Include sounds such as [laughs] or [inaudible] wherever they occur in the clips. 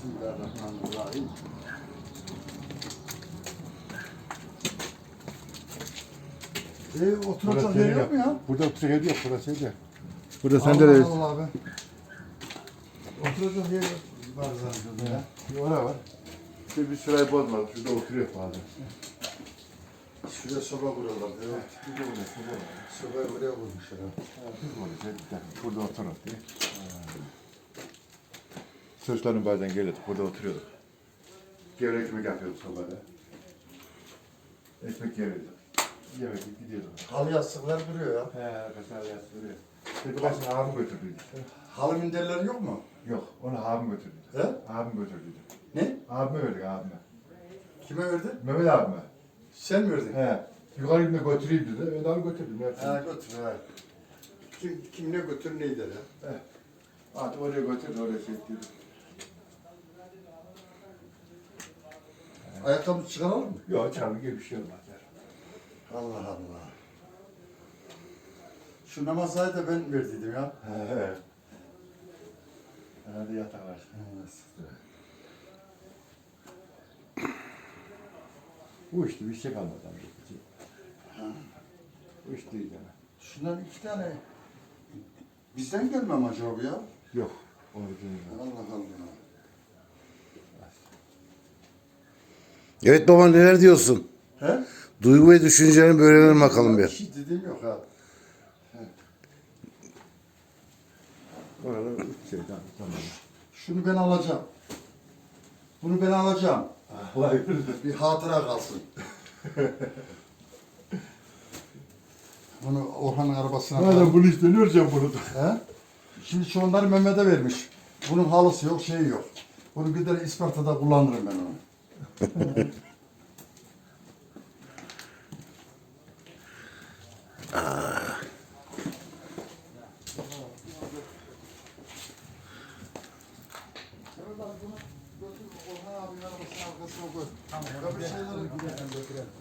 Bismillahirrahmanirrahim. Ee, oturacak yer yok mu ya? Burada oturacak yer yok. Burası şeyde. Burada sandalye. Allah Allah abi. Oturacak yer yok. Var zaten ya. Bir Orada var. İşte bir sırayı bozmadık. Şurada oturuyor bazen. Şuraya soba kurarlar. Evet. Bir de burada soba var. Sobayı buraya kurmuşlar ha. Ha, Bir böyle şey, bir tane. Burada oturur diye. Sözlerin bazen geliyorduk. Burada oturuyorduk. Gevrek ekmek yapıyorduk sobada. Ekmek. Yemek yiyip gidiyorduk. Halı yastıklar duruyor ya. He, mesela yatırıyor. Bir başını abim götürdüydü. Halı minderleri yok mu? Yok, onu abim götürdü. He? Abim götürdüydü. Ne? Abime verdik abime. Kime verdi? Mehmet abime. Sen mi verdin? He. Yukarı gidip götüreyim dedi. Ben alıp götürdüm. Ha Ya. götür ha. Kim, kim ne götür ne gider ya. Artık oraya götürdü, oraya şey etti. Ayakkabı çıkaralım mı? Yok, çarpı gibi bir şey olmaz. Allah Allah. Şu namazayı da ben verdiydim ya. He he. Herhalde yatak var. İşte bir şey kalmadı. değil yani. Şundan iki tane bizden gelmem acaba bu ya? Yok. Değil. Allah Allah. Evet baba neler diyorsun? He? Duygu ve düşüncelerini bir öğrenelim bakalım Bir bir. şey dediğim yok ha. Şey tamam. Şunu ben alacağım. Bunu ben alacağım. Allah [laughs] Bir hatıra kalsın. [laughs] Bunu Orhan'ın arabasına Madem bunu işte ne öreceğim bunu da? [laughs] He? Şimdi şu onları Mehmet'e vermiş. Bunun halısı yok, şeyi yok. Bunu gider Isparta'da kullanırım ben onu.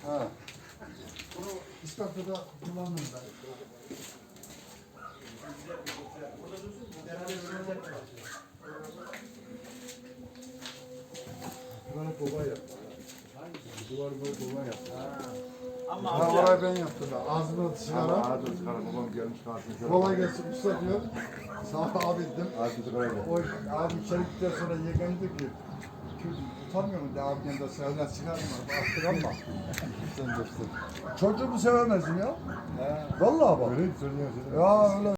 Ha. Bunu Isparta'da kullanırım ben. Bana kova yap. Duvar böyle kova yap. Ha, orayı ben yaptım. ya. Ağzına sigara. Ağzı sigara babam gelmiş karşımıza. Kolay gelsin usta diyor. Sağ ol abi dedim. Ağzı sigara yap. O abi içeri gittikten sonra yeğen dedi ki "Kız, utanmıyor musun? de mı? Attık ama. Sen göster. Çocuğumu sevemezdim ya. Vallahi bak. Öyle söylüyorsun. Ya öyle